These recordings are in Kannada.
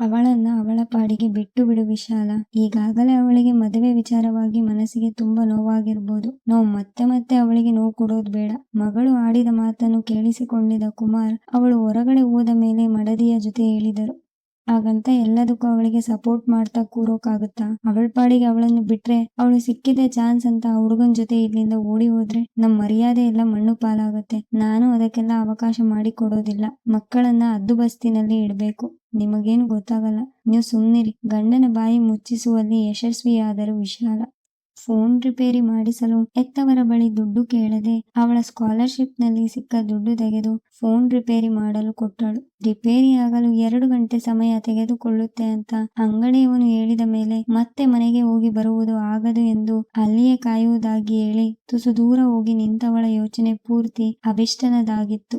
ಅವಳನ್ನ ಅವಳ ಪಾಡಿಗೆ ಬಿಟ್ಟು ಬಿಡು ವಿಶಾಲ. ಈಗಾಗಲೇ ಅವಳಿಗೆ ಮದುವೆ ವಿಚಾರವಾಗಿ ಮನಸ್ಸಿಗೆ ತುಂಬಾ ನೋವಾಗಿರ್ಬೋದು. ನಾವು ಮತ್ತೆ ಮತ್ತೆ ಅವಳಿಗೆ ನೋವು ಕೊಡೋದು ಬೇಡ. ಮಗಳು ಆಡಿದ ಮಾತನ್ನು ಕೇಳಿಸಿಕೊಂಡಿದ್ದ ಕುಮಾರ್ ಅವಳು ಹೊರಗಡೆ ಹೋದ ಮೇಲೆ ಮಡದಿಯ ಜೊತೆ ಹೇಳಿದರು. ಹಾಗಂತ ಎಲ್ಲದಕ್ಕೂ ಅವಳಿಗೆ ಸಪೋರ್ಟ್ ಮಾಡ್ತಾ ಕೂರೋಕಾಗುತ್ತಾ? ಅವಳ ಪಾಡಿಗೆ ಅವಳನ್ನು ಬಿಟ್ರೆ ಅವಳು ಸಿಕ್ಕಿದೆ ಚಾನ್ಸ್ ಅಂತ ಹುಡುಗನ ಜೊತೆ ಇಲ್ಲಿಂದ ಓಡಿ ಹೋದ್ರೆ ನಮ್ ಮರ್ಯಾದೆ ಎಲ್ಲ ಮಣ್ಣು ಪಾಲಾಗುತ್ತೆ. ನಾನು ಅದಕ್ಕೆಲ್ಲ ಅವಕಾಶ ಮಾಡಿ ಕೊಡೋದಿಲ್ಲ. ಮಕ್ಕಳನ್ನ ಅದ್ದು ಬಸ್ತಿನಲ್ಲಿ ಇಡಬೇಕು. ನಿಮಗೇನು ಗೊತ್ತಾಗಲ್ಲ. ನೀವು ಸುಮ್ನಿರಿ. ಗಂಡನ ಬಾಯಿ ಮುಚ್ಚಿಸುವಲ್ಲಿ ಯಶಸ್ವಿಯಾದರೂ ವಿಶಾಲ. ಫೋನ್ ರಿಪೇರಿ ಮಾಡಿಸಲು ಎತ್ತವರ ಬಳಿ ದುಡ್ಡು ಕೇಳದೆ ಅವಳ ಸ್ಕಾಲರ್ಶಿಪ್ನಲ್ಲಿ ಸಿಕ್ಕ ದುಡ್ಡು ತೆಗೆದು ಫೋನ್ ರಿಪೇರಿ ಮಾಡಲು ಕೊಟ್ಟಳು. ರಿಪೇರಿ ಆಗಲು ಎರಡು ಗಂಟೆ ಸಮಯ ತೆಗೆದುಕೊಳ್ಳುತ್ತೆ ಅಂತ ಅಂಗಡಿಯವನು ಹೇಳಿದ ಮೇಲೆ ಮತ್ತೆ ಮನೆಗೆ ಹೋಗಿ ಬರುವುದು ಆಗದು ಎಂದು ಅಲ್ಲಿಯೇ ಕಾಯುವುದಾಗಿ ಹೇಳಿ ತುಸು ದೂರ ಹೋಗಿ ನಿಂತವಳ ಯೋಚನೆ ಪೂರ್ತಿ ಅಭಿಷ್ಟನದಾಗಿತ್ತು.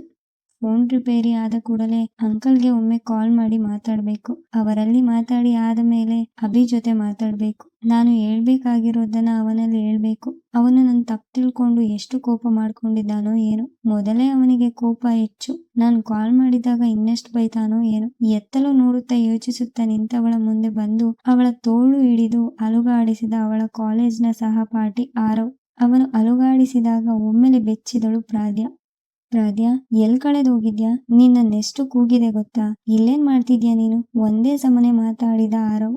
ಫೋನ್ ರಿಪೇರಿ ಆದ ಕೂಡಲೇ ಅಂಕಲ್ಗೆ ಒಮ್ಮೆ ಕಾಲ್ ಮಾಡಿ ಮಾತಾಡ್ಬೇಕು. ಅವರಲ್ಲಿ ಮಾತಾಡಿ ಆದ ಮೇಲೆ ಅಭಿ ಜೊತೆ ಮಾತಾಡ್ಬೇಕು. ನಾನು ಹೇಳ್ಬೇಕಾಗಿರೋದನ್ನ ಅವನಲ್ಲಿ ಹೇಳ್ಬೇಕು. ಅವನು ನನ್ನ ತಪ್ಪು ತಿಳ್ಕೊಂಡು ಎಷ್ಟು ಕೋಪ ಮಾಡ್ಕೊಂಡಿದ್ದಾನೋ ಏನು. ಮೊದಲೇ ಅವನಿಗೆ ಕೋಪ ಹೆಚ್ಚು. ನಾನು ಕಾಲ್ ಮಾಡಿದಾಗ ಇನ್ನಷ್ಟು ಬೈತಾನೋ ಏನು. ಎತ್ತಲು ನೋಡುತ್ತಾ ಯೋಚಿಸುತ್ತಾ ನಿಂತವಳ ಮುಂದೆ ಬಂದು ಅವಳ ತೋಳು ಹಿಡಿದು ಅಲುಗಾಡಿಸಿದ ಅವಳ ಕಾಲೇಜ್ನ ಸಹಪಾಠಿ ಆರವ್. ಅವನು ಅಲುಗಾಡಿಸಿದಾಗ ಒಮ್ಮೆಲೆ ಬೆಚ್ಚಿದಳು ಪ್ರಾದ್ಯ ಪ್ರಾದ್ಯ ಎಲ್ ಕಳೆದೋಗಿದ್ಯಾ ನಿನ್ನನ್ನೆಷ್ಟು ಕೂಗಿದೆ ಗೊತ್ತಾ? ಇಲ್ಲೇನ್ ಮಾಡ್ತಿದ್ಯಾ ನೀನು? ಒಂದೇ ಸಮನೆ ಮಾತಾಡಿದ ಆರವ್.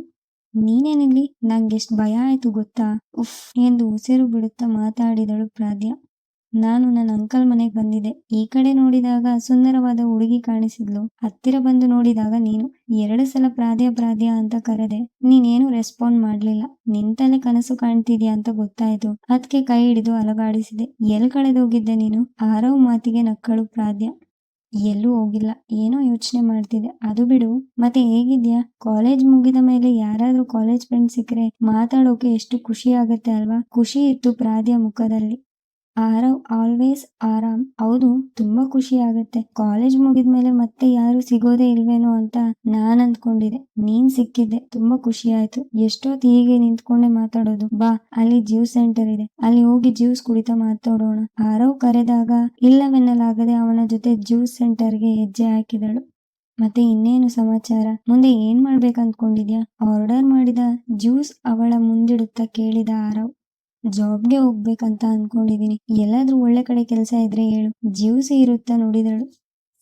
ನೀನೇನಿಲ್ಲಿ? ನಂಗೆಷ್ಟ್ ಭಯ ಆಯ್ತು ಗೊತ್ತಾ? ಉಫ್, ಎಂದು ಉಸಿರು ಬಿಡುತ್ತಾ ಮಾತಾಡಿದಳು ಪ್ರಾದ್ಯ ನಾನು ನನ್ನ ಅಂಕಲ್ ಮನೆಗೆ ಬಂದಿದ್ದೆ. ಈ ಕಡೆ ನೋಡಿದಾಗ ಸುಂದರವಾದ ಹುಡುಗಿ ಕಾಣಿಸಿದ್ಲು. ಹತ್ತಿರ ಬಂದು ನೋಡಿದಾಗ ನೀನು, ಎರಡು ಸಲ ಪ್ರಾದ್ಯ ಪ್ರಾದ್ಯ ಅಂತ ಕರೆದೆ. ನೀನೇನು ರೆಸ್ಪಾಂಡ್ ಮಾಡ್ಲಿಲ್ಲ. ನಿಂತಲೇ ಕನಸು ಕಾಣ್ತಿದ್ಯಾ ಅಂತ ಗೊತ್ತಾಯ್ತು. ಅದಕ್ಕೆ ಕೈ ಹಿಡಿದು ಅಲಗಾಡಿಸಿದೆ. ಎಲ್ ಕಳೆದೋಗಿದ್ದೆ ನೀನು? ಆರೋ ಮಾತಿಗೆ ನಕ್ಕಳು ಪ್ರಾದ್ಯ. ಎಲ್ಲೂ ಹೋಗಿಲ್ಲ. ಏನೋ ಯೋಚನೆ ಮಾಡ್ತಿದೆ ಅದು ಬಿಡು. ಮತ್ತೆ ಹೇಗಿದ್ಯಾ? ಕಾಲೇಜ್ ಮುಗಿದ ಮೇಲೆ ಯಾರಾದ್ರೂ ಕಾಲೇಜ್ ಫ್ರೆಂಡ್ ಸಿಕ್ಕರೆ ಮಾತಾಡೋಕೆ ಎಷ್ಟು ಖುಷಿ ಆಗುತ್ತೆ ಅಲ್ವಾ? ಖುಷಿ ಇತ್ತು ಪ್ರಾದ್ಯ ಮುಖದಲ್ಲಿ. ಆರವ್ ಆಲ್ವೇಸ್ ಆರಾಮ್. ಹೌದು, ತುಂಬಾ ಖುಷಿ ಆಗತ್ತೆ. ಕಾಲೇಜ್ ಮುಗಿದ್ಮೇಲೆ ಮತ್ತೆ ಯಾರು ಸಿಗೋದೇ ಇಲ್ವೇನೋ ಅಂತ ನಾನ್ ಅಂದ್ಕೊಂಡಿದ್ದೆ. ನೀನ್ ಸಿಕ್ಕಿದ್ದೆ. ತುಂಬಾ ಖುಷಿ ಆಯ್ತು. ಎಷ್ಟೊತ್ತು ಹೀಗೆ ನಿಂತ್ಕೊಂಡೆ ಮಾತಾಡೋದು. ಬಾ, ಅಲ್ಲಿ ಜ್ಯೂಸ್ ಸೆಂಟರ್ ಇದೆ. ಅಲ್ಲಿ ಹೋಗಿ ಜ್ಯೂಸ್ ಕುಡಿತಾ ಮಾತಾಡೋಣ. ಆರವ್ ಕರೆದಾಗ, ಇಲ್ಲವೆನ್ನಲಾಗದೆ ಅವನ ಜೊತೆ ಜ್ಯೂಸ್ ಸೆಂಟರ್ಗೆ ಹೆಜ್ಜೆ ಹಾಕಿದಳು. ಮತ್ತೆ ಇನ್ನೇನು ಸಮಾಚಾರ? ಮುಂದೆ ಏನ್ ಮಾಡ್ಬೇಕಂದ್ಕೊಂಡಿದ್ಯಾ ಆರ್ಡರ್ ಮಾಡಿದ ಜ್ಯೂಸ್ ಅವಳ ಮುಂದಿಡುತ್ತಾ ಕೇಳಿದ ಆರವ್ ಜಾಬ್ಗೆ ಹೋಗ್ಬೇಕಂತ ಅನ್ಕೊಂಡಿದೀನಿ. ಎಲ್ಲಾದ್ರೂ ಒಳ್ಳೆ ಕಡೆ ಕೆಲಸ ಇದ್ರೆ ಹೇಳು. ಜ್ಯೂಸಿ ಇರುತ್ತಾ ನೋಡಿದಳು.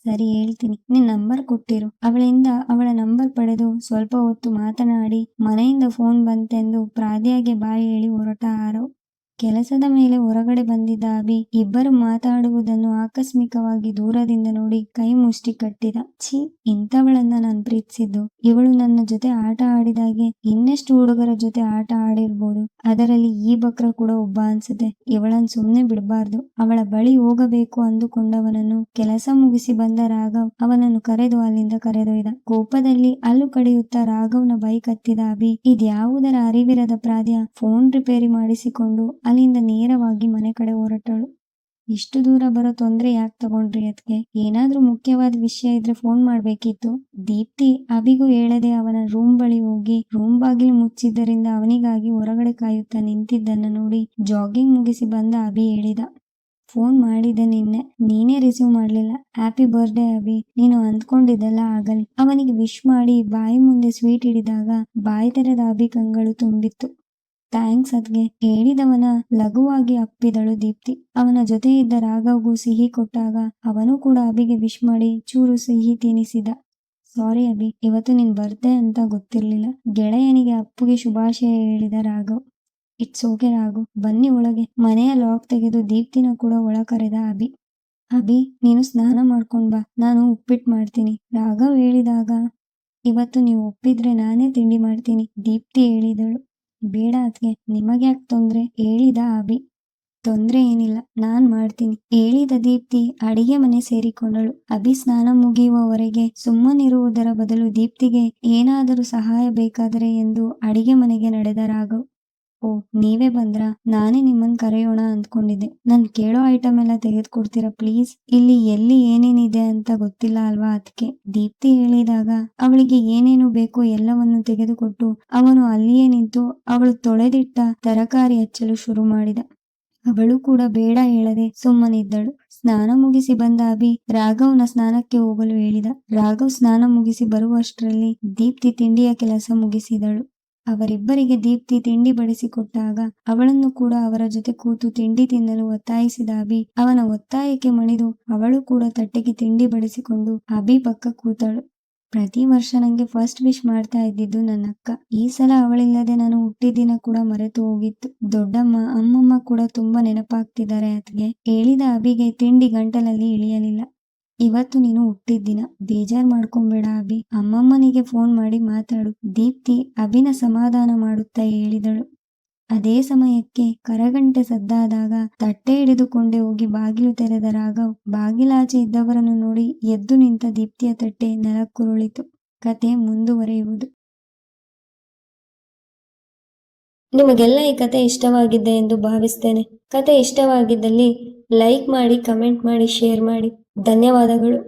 ಸರಿ, ಹೇಳ್ತೀನಿ. ನಿನ್ ನಂಬರ್ ಕೊಟ್ಟಿರು. ಅವಳಿಂದ ಅವಳ ನಂಬರ್ ಪಡೆದು ಸ್ವಲ್ಪ ಹೊತ್ತು ಮಾತನಾಡಿ, ಮನೆಯಿಂದ ಫೋನ್ ಬಂತೆಂದು ಪ್ರಾದಿಯಾಗೆ ಬಾಯಿ ಹೇಳಿ ಹೊರಟ ಆರವ್ ಕೆಲಸದ ಮೇಲೆ ಹೊರಗಡೆ ಬಂದಿದ್ದ ಅಭಿ ಇಬ್ಬರು ಮಾತಾಡುವುದನ್ನು ಆಕಸ್ಮಿಕವಾಗಿ ದೂರದಿಂದ ನೋಡಿ ಕೈ ಮುಷ್ಟಿ ಕಟ್ಟಿದ. ಛೀ, ಇಂಥವಳನ್ನ ನಾನ್ ಪ್ರೀತಿಸಿದ್ದು. ಇವಳು ನನ್ನ ಜೊತೆ ಆಟ ಆಡಿದಾಗೆ ಇನ್ನೆಷ್ಟು ಹುಡುಗರ ಜೊತೆ ಆಟ ಆಡಿರ್ಬೋದು. ಅದರಲ್ಲಿ ಈ ಬಕ್ರ ಕೂಡ ಒಬ್ಬ ಅನ್ಸುತ್ತೆ. ಇವಳನ್ ಸುಮ್ನೆ ಬಿಡಬಾರ್ದು. ಅವಳ ಬಳಿ ಹೋಗಬೇಕು ಅಂದುಕೊಂಡವನನ್ನು ಕೆಲಸ ಮುಗಿಸಿ ಬಂದ ರಾಘವ್ ಅವನನ್ನು ಕರೆದು ಅಲ್ಲಿಂದ ಕರೆದೊಯ್ದ. ಕೋಪದಲ್ಲಿ ಅಲ್ಲು ಕಡಿಯುತ್ತಾ ರಾಘವ್ನ ಬೈಕ್ ಹತ್ತಿದ ಅಭಿ, ಇದ್ಯಾವುದರ ಅರಿವಿರದ ಪ್ರಾದ್ಯ? ಫೋನ್ ರಿಪೇರಿ ಮಾಡಿಸಿಕೊಂಡು ಅಲ್ಲಿಂದ ನೇರವಾಗಿ ಮನೆ ಕಡೆ ಹೊರಟಳು. ಇಷ್ಟು ದೂರ ಬರೋ ತೊಂದ್ರೆ ಯಾಕೆ ತಗೊಂಡ್ರಿ ಅದಕ್ಕೆ ಏನಾದರೂ ಮುಖ್ಯವಾದ ವಿಷಯ ಇದ್ರೆ ಫೋನ್ ಮಾಡ್ಬೇಕಿತ್ತು. ದೀಪ್ತಿ, ಅಭಿಗೂ ಹೇಳದೆ ಅವನ ರೂಮ್ ಬಳಿ ಹೋಗಿ ರೂಮ್ ಬಾಗಿಲು ಮುಚ್ಚಿದ್ದರಿಂದ ಅವನಿಗಾಗಿ ಹೊರಗಡೆ ಕಾಯುತ್ತಾ ನಿಂತಿದ್ದನ್ನ ನೋಡಿ ಜಾಗಿಂಗ್ ಮುಗಿಸಿ ಬಂದ ಅಭಿ ಹೇಳಿದ ಫೋನ್ ಮಾಡಿದೆ ನಿನ್ನೆ. ನೀನೇ ರಿಸೀವ್ ಮಾಡ್ಲಿಲ್ಲ. Happy birthday Abhi. ನೀನು ಅಂದ್ಕೊಂಡಿದ್ದೆಲ್ಲ ಆಗಲಿ. ಅವನಿಗೆ ವಿಶ್ ಮಾಡಿ ಬಾಯಿ ಮುಂದೆ ಸ್ವೀಟ್ ಹಿಡಿದಾಗ ಬಾಯಿ ತೆರೆದ ಅಭಿ ಕಂಗಳು ತುಂಬಿತ್ತು. ಥ್ಯಾಂಕ್ಸ್ ಅದ್ಗೆ ಹೇಳಿದವನ ಲಘುವಾಗಿ ಅಪ್ಪಿದಳು ದೀಪ್ತಿ. ಅವನ ಜೊತೆ ಇದ್ದ ರಾಘವ್ಗೂ ಸಿಹಿ ಕೊಟ್ಟಾಗ ಅವನು ಕೂಡ ಅಭಿಗೆ ವಿಶ್ ಮಾಡಿ ಚೂರು ಸಿಹಿ ತಿನಿಸಿದ. ಸಾರಿ ಅಭಿ, ಇವತ್ತು ನಿನ್ ಬರ್ತೆ ಅಂತ ಗೊತ್ತಿರ್ಲಿಲ್ಲ. ಗೆಳೆಯನಿಗೆ ಅಪ್ಪುಗೆ ಶುಭಾಶಯ ಹೇಳಿದ ರಾಘವ್. ಇಟ್ಸ್ ಓಕೆ ರಾಘವ್ ಬನ್ನಿ ಒಳಗೆ. ಮನೆಯ ಲಾಕ್ ತೆಗೆದು ದೀಪ್ತಿನ ಕೂಡ ಒಳ ಕರೆದ ಅಭಿ. ಅಭಿ, ನೀನು ಸ್ನಾನ ಮಾಡ್ಕೊಂಡ್ ಬಾ. ನಾನು ಉಪ್ಪಿಟ್ಟು ಮಾಡ್ತೀನಿ. ರಾಘವ್ ಹೇಳಿದಾಗ, ಇವತ್ತು ನೀವು ಒಪ್ಪಿದ್ರೆ ನಾನೇ ತಿಂಡಿ ಮಾಡ್ತೀನಿ, ದೀಪ್ತಿ ಹೇಳಿದಳು. ಬೇಡ ಅದ್ಗೆ. ನಿಮಗ್ಯಾಕ್ ತೊಂದ್ರೆ? ಹೇಳಿದ ಅಭಿ. ತೊಂದ್ರೆ ಏನಿಲ್ಲ. ನಾನ್ ಮಾಡ್ತೀನಿ. ಹೇಳಿದ ದೀಪ್ತಿ ಅಡಿಗೆ ಮನೆ ಸೇರಿಕೊಂಡಳು. ಅಭಿ ಸ್ನಾನ ಮುಗಿಯುವವರೆಗೆ ಸುಮ್ಮನಿರುವುದರ ಬದಲು ದೀಪ್ತಿಗೆ ಏನಾದರೂ ಸಹಾಯ ಬೇಕಾದರೆ ಎಂದು ಅಡಿಗೆ ಮನೆಗೆ ನಡೆದ ರಾಘವ್. ಓ, ನೀವೇ ಬಂದ್ರಾ? ನಾನೇ ನಿಮ್ಮನ್ ಕರೆಯೋಣ ಅಂದ್ಕೊಂಡಿದ್ದೆ. ನಾನ್ ಕೇಳೋ ಐಟಮ್ ಎಲ್ಲ ತೆಗೆದ್ಕೊಡ್ತೀರಾ ಪ್ಲೀಸ್ ಇಲ್ಲಿ ಎಲ್ಲಿ ಏನೇನಿದೆ ಅಂತ ಗೊತ್ತಿಲ್ಲ ಅಲ್ವಾ ಅದಕ್ಕೆ ದೀಪ್ತಿ ಹೇಳಿದಾಗ ಅವಳಿಗೆ ಏನೇನು ಬೇಕೋ ಎಲ್ಲವನ್ನು ತೆಗೆದುಕೊಟ್ಟು ಅವನು ಅಲ್ಲಿಯೇ ನಿಂತು ಅವಳು ತೊಳೆದಿಟ್ಟ ತರಕಾರಿ ಹಚ್ಚಲು ಶುರು ಮಾಡಿದ. ಅವಳು ಕೂಡ ಬೇಡ ಹೇಳದೆ ಸುಮ್ಮನಿದ್ದಳು ಸ್ನಾನ ಮುಗಿಸಿ ಬಂದ ಅಭಿ ರಾಘವ್ನ ಸ್ನಾನಕ್ಕೆ ಹೋಗಲು ಹೇಳಿದ. ರಾಘವ್ ಸ್ನಾನ ಮುಗಿಸಿ ಬರುವಷ್ಟರಲ್ಲಿ ದೀಪ್ತಿ ತಿಂಡಿಯ ಕೆಲಸ ಮುಗಿಸಿದಳು. ಅವರಿಬ್ಬರಿಗೆ ದೀಪ್ತಿ ತಿಂಡಿ ಬಡಿಸಿಕೊಟ್ಟಾಗ ಅವಳನ್ನು ಕೂಡ ಅವರ ಜೊತೆ ಕೂತು ತಿಂಡಿ ತಿನ್ನಲು ಒತ್ತಾಯಿಸಿದ ಅಭಿ. ಅವನ ಒತ್ತಾಯಕ್ಕೆ ಮಣಿದು ಅವಳು ಕೂಡ ತಟ್ಟೆಗೆ ತಿಂಡಿ ಬಡಿಸಿಕೊಂಡು ಅಭಿ ಪಕ್ಕ ಕೂತಳು. ಪ್ರತಿ ವರ್ಷ ನಂಗೆ ಫಸ್ಟ್ ವಿಶ್ ಮಾಡ್ತಾ ಇದ್ದಿದ್ದು ನನ್ನ ಅಕ್ಕ. ಈ ಸಲ ಅವಳಿಲ್ಲದೆ ನಾನು ಹುಟ್ಟಿದ ದಿನ ಕೂಡ ಮರೆತು ಹೋಗಿತ್ತು. ದೊಡ್ಡಮ್ಮ, ಅಮ್ಮಮ್ಮ ಕೂಡ ತುಂಬಾ ನೆನಪಾಗ್ತಿದ್ದಾರೆ ಅದ್ಗೆ ಹೇಳಿದ ಅಭಿಗೆ ತಿಂಡಿ ಗಂಟಲಲ್ಲಿ ಇಳಿಯಲಿಲ್ಲ. ಇವತ್ತು ನೀನು ಹುಟ್ಟಿದ ದಿನ. ಬೇಜಾರ್ ಮಾಡ್ಕೊಂಬೇಡ ಅಭಿ. ಅಮ್ಮಮ್ಮನಿಗೆ ಫೋನ್ ಮಾಡಿ ಮಾತಾಡು. ದೀಪ್ತಿ ಅಭಿನ ಸಮಾಧಾನ ಮಾಡುತ್ತಾ ಹೇಳಿದಳು. ಅದೇ ಸಮಯಕ್ಕೆ ಕರಗಂಟೆ ಸದ್ದಾದಾಗ ತಟ್ಟೆ ಹಿಡಿದುಕೊಂಡೆ ಹೋಗಿ ಬಾಗಿಲು ತೆರೆದ ರಾಘವ್ ಬಾಗಿಲಾಚೆ ಇದ್ದವರನ್ನು ನೋಡಿ ಎದ್ದು ನಿಂತ ದೀಪ್ತಿಯ ತಟ್ಟೆ ನೆಲಕ್ಕುರುಳಿತು. ಕತೆ ಮುಂದುವರೆಯುವುದು. ನಿಮಗೆಲ್ಲ ಈ ಕತೆ ಇಷ್ಟವಾಗಿದೆ ಎಂದು ಭಾವಿಸ್ತೇನೆ. ಕತೆ ಇಷ್ಟವಾಗಿದ್ದಲ್ಲಿ ಲೈಕ್ ಮಾಡಿ, ಕಮೆಂಟ್ ಮಾಡಿ, ಶೇರ್ ಮಾಡಿ. ಧನ್ಯವಾದಗಳು.